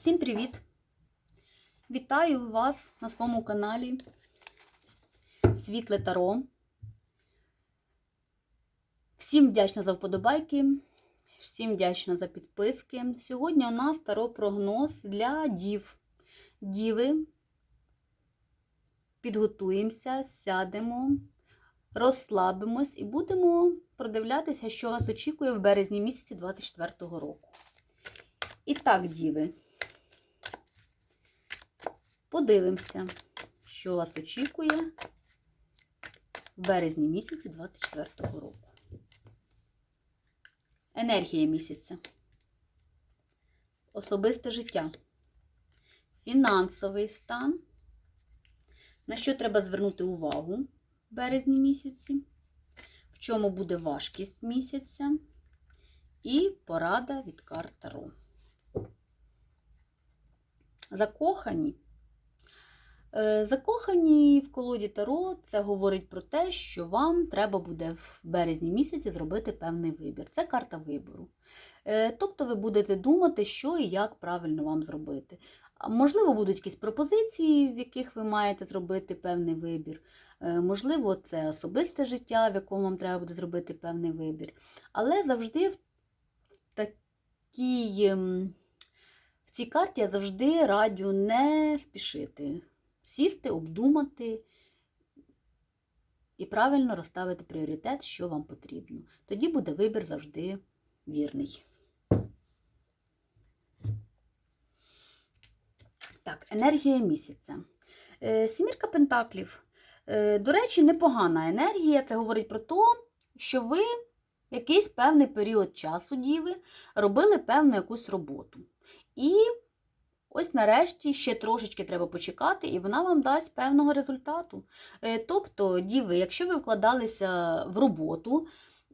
Всім привіт! Вітаю вас на своєму каналі Світле Таро. Всім вдячна за вподобайки, всім вдячна за підписки. Сьогодні у нас таро прогноз для дів. Діви. Підготуємося, сядемо, розслабимось і будемо продивлятися, що вас очікує в березні місяці 2024 року. І так, діви. Подивимося, що вас очікує в березні місяці 2024 року. Енергія місяця. Особисте життя. Фінансовий стан. На що треба звернути увагу в березні місяці? В чому буде важкість місяця? І порада від карт Таро. Закохані. Е, Закохані в колоді Таро це говорить про те, що вам треба буде в березні місяці зробити певний вибір. Це карта вибору. Е, Тобто ви будете думати, що і як правильно вам зробити. Можливо, будуть якісь пропозиції, в яких ви маєте зробити певний вибір. Е, Можливо, це особисте життя, в якому вам треба буде зробити певний вибір. Але завжди в такій. ем, в цій карті я завжди радю не спішити. Сісти, обдумати і правильно розставити пріоритет, що вам потрібно. Тоді буде вибір завжди вірний. Так, енергія місяця. Е, Сімірка Пентаклів. Е, До речі, непогана енергія. Це говорить про те, що ви якийсь певний період часу, діви, робили певну якусь роботу. І ось нарешті ще трошечки треба почекати, і вона вам дасть певного результату. Е, Тобто, діви, якщо ви вкладалися в роботу,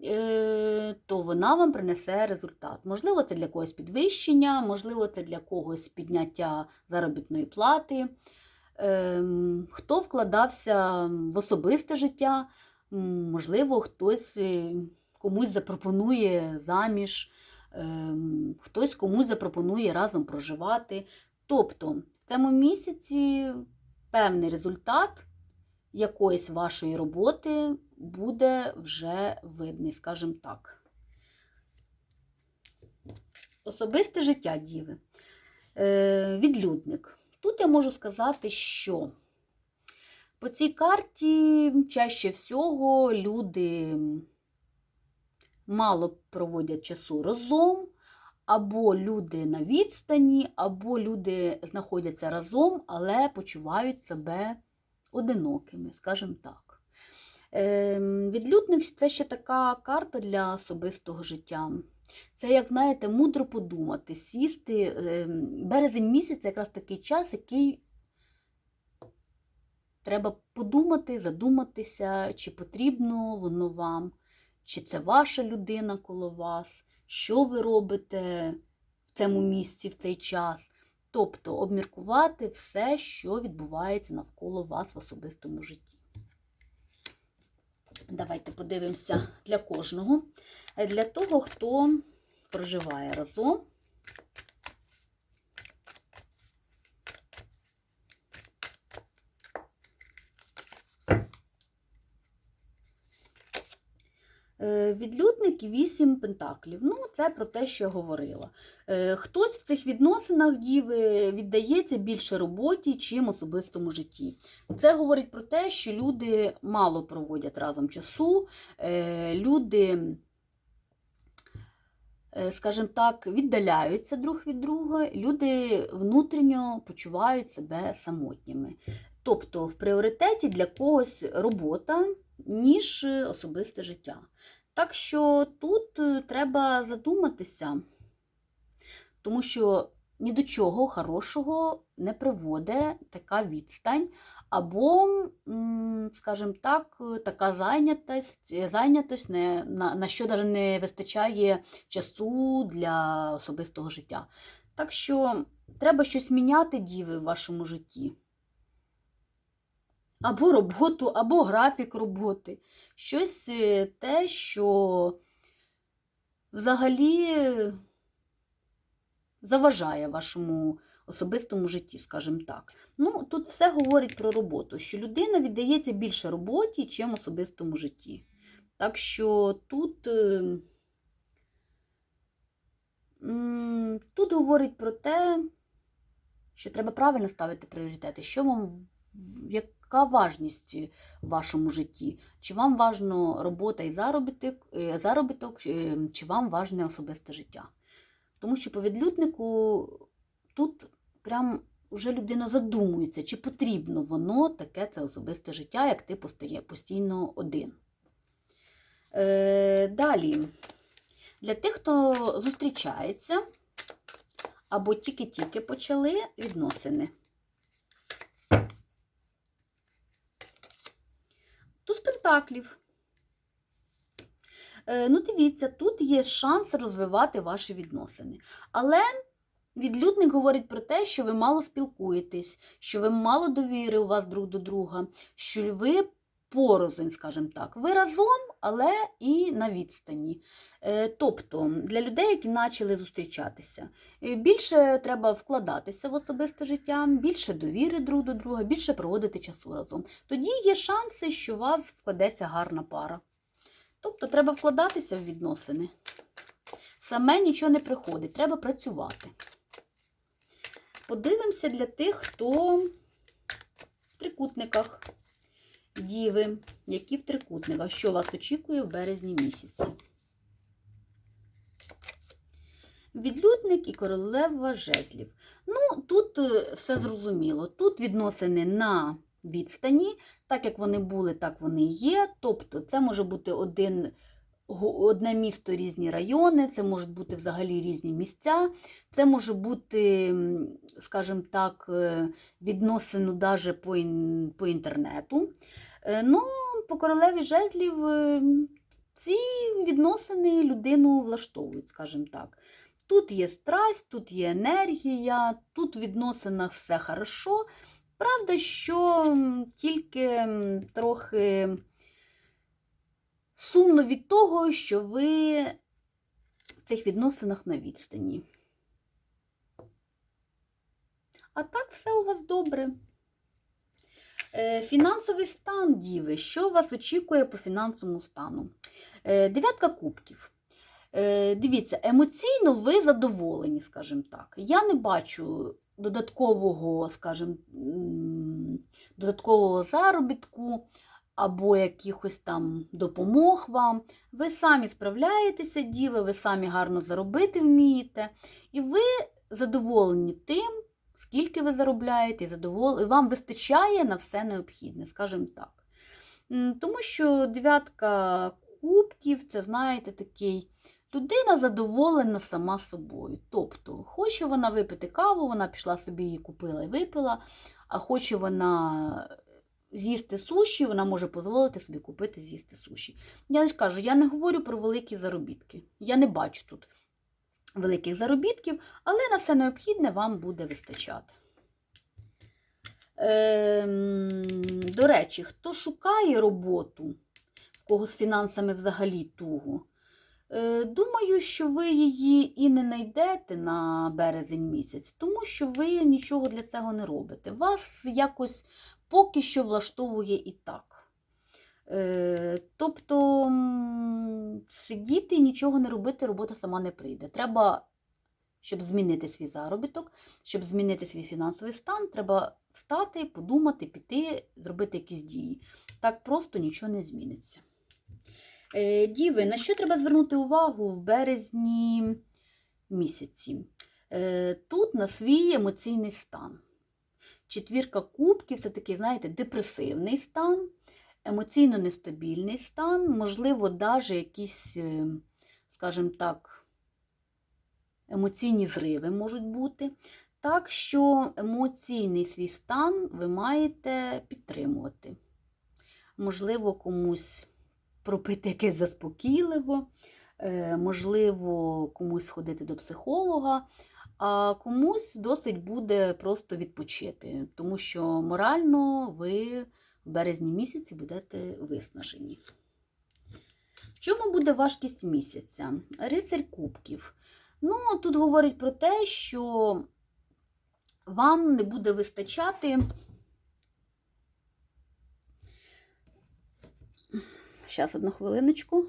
е, то вона вам принесе результат. Можливо, це для когось підвищення, можливо, це для когось підняття заробітної плати. Ем, Хто вкладався в особисте життя, можливо, хтось е, комусь запропонує заміж, хтось комусь запропонує разом проживати. Тобто в цьому місяці певний результат якоїсь вашої роботи буде вже видний, скажімо так. Особисте життя Діви. Е, Відлюдник. Тут я можу сказати, що по цій карті чаще всього люди мало проводять часу разом, або люди на відстані, або люди знаходяться разом, але почувають себе одинокими, скажімо так. Ем, Відлюдник це ще така карта для особистого життя. Це, як знаєте, мудро подумати, сісти. Ем, Березень місяць це якраз такий час, який треба подумати, задуматися, чи потрібно воно вам, чи це ваша людина коло вас, що ви робите в цьому місці в цей час. Тобто обміркувати все, що відбувається навколо вас в особистому житті. Давайте подивимося для кожного. Для того, хто проживає разом. Е, Відлюдник і вісім пентаклів. Ну, це про те, що я говорила. Е, Хтось в цих відносинах діви віддається більше роботі, чим особистому житті. Це говорить про те, що люди мало проводять разом часу, е, люди, е, скажімо так, віддаляються друг від друга, люди внутрішньо почувають себе самотніми. Тобто в пріоритеті для когось робота, ніж особисте життя. Так що тут е, треба задуматися, тому що ні до чого хорошого не приводить така відстань, або, скажімо так, така зайнятість, зайнятість не, на, на що навіть не вистачає часу для особистого життя. Так що треба щось міняти, діви, в вашому житті. Або роботу, або графік роботи. Щось е, те, що взагалі заважає вашому особистому житті, скажімо так. Ну, тут все говорить про роботу, що людина віддається більше роботі, чим особистому житті. Так що тут, е, тут говорить про те, що треба правильно ставити пріоритети, що вам, в- яка важність в вашому житті. Чи вам важно робота і заробіток, е, заробіток, е, чи вам важне особисте життя. Тому що по відлюднику тут прям вже людина задумується, чи потрібно воно таке це особисте життя, як ти постає постійно один. Е, далі, для тих, хто зустрічається або тільки-тільки почали відносини. Пентаклів. Е, ну, дивіться, тут є шанс розвивати ваші відносини. Але відлюдник говорить про те, що ви мало спілкуєтесь, що ви мало довіри у вас друг до друга, що ви порознь, скажімо так. Ви разом, але і на відстані. Е, Тобто для людей, які почали зустрічатися, е, більше треба вкладатися в особисте життя, більше довіри друг до друга, більше проводити часу разом. Тоді є шанси, що у вас складеться гарна пара. Тобто треба вкладатися в відносини. Саме нічого не приходить, треба працювати. Подивимося для тих, хто в трикутниках, діви, які в трикутниках, що вас очікує в березні місяці. Відлюдник і королева жезлів. Ну, тут е, все зрозуміло. Тут відносини на відстані, так як вони були, так вони є. Тобто, це може бути один, одне місто, різні райони, це можуть бути взагалі різні місця, це може бути, скажімо так, е, відносину даже по, по інтернету. Е, Ну, по королеві жезлів е, ці відносини людину влаштовують, скажімо так. Тут є страсть, тут є енергія, тут в відносинах все хорошо. Правда, що тільки трохи сумно від того, що ви в цих відносинах на відстані. А так все у вас добре. Е, Фінансовий стан діви. Що вас очікує по фінансовому стану? Е, Дев'ятка кубків. Е, Дивіться, емоційно ви задоволені, скажімо так. Я не бачу додаткового, скажімо, додаткового заробітку або якихось там допомог вам. Ви самі справляєтеся, діви, ви самі гарно заробити вмієте, і ви задоволені тим, скільки ви заробляєте, і задовол... вам вистачає на все необхідне, скажімо так. Тому що дев'ятка кубків це, знаєте, такий. Людина задоволена сама собою. Тобто, хоче вона випити каву, вона пішла собі її купила і випила, а хоче вона з'їсти суші, вона може дозволити собі купити з'їсти суші. Я ж кажу, я не говорю про великі заробітки. Я не бачу тут великих заробітків, але на все необхідне вам буде вистачати. Ем, до речі, хто шукає роботу, в кого з фінансами взагалі туго, е, думаю, що ви її і не знайдете на березень місяць, тому що ви нічого для цього не робите. Вас якось поки що влаштовує і так. Е, Тобто сидіти і нічого не робити, робота сама не прийде. Треба, щоб змінити свій заробіток, щоб змінити свій фінансовий стан, треба встати, подумати, піти, зробити якісь дії. Так просто нічого не зміниться. Е, Діви, на що треба звернути увагу в березні місяці? Е, Тут на свій емоційний стан. Четвірка кубків це такий, знаєте, депресивний стан, емоційно нестабільний стан, можливо, навіть якісь, е, скажімо так, емоційні зриви можуть бути. Так що емоційний свій стан ви маєте підтримувати. Можливо, комусь пропити якесь заспокійливо, е, можливо, комусь сходити до психолога, а комусь досить буде просто відпочити, тому що морально ви в березні місяці будете виснажені. В чому буде важкість місяця? Рицарь кубків. Ну, тут говорить про те, що вам не буде вистачати. Зараз одну хвилиночку.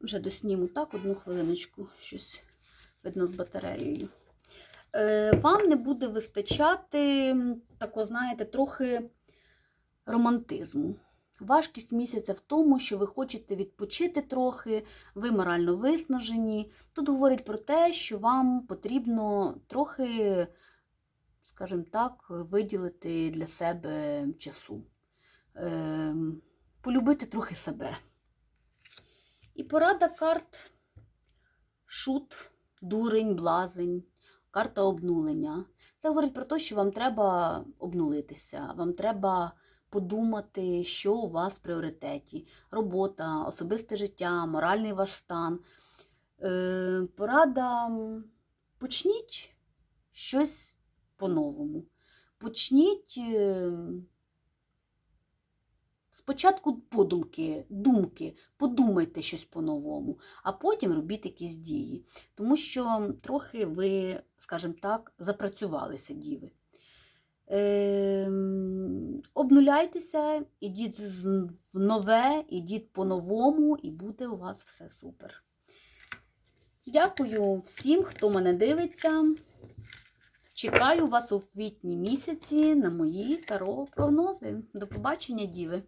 Вже досніму так, одну хвилиночку, щось видно з батареєю. Е, вам не буде вистачати, м, тако, знаєте, трохи романтизму. Важкість місяця в тому, що ви хочете відпочити трохи, ви морально виснажені. Тут говорить про те, що вам потрібно трохи, скажімо так, виділити для себе часу, Ем, полюбити трохи себе. І порада карт шут, дурень, блазень, карта обнулення. Це говорить про те, що вам треба обнулитися, вам треба подумати, що у вас в пріоритеті. Робота, особисте життя, моральний ваш стан. Е, порада почніть щось по-новому. Почніть. Е, Спочатку подумки, думки, подумайте щось по-новому, а потім робіть якісь дії. Тому що трохи ви, скажімо так, запрацювалися діви. Ем, обнуляйтеся, ідіть в нове, ідіть по-новому, і буде у вас все супер. Дякую всім, хто мене дивиться. Чекаю вас у квітні місяці на мої таро прогнози. До побачення, діви!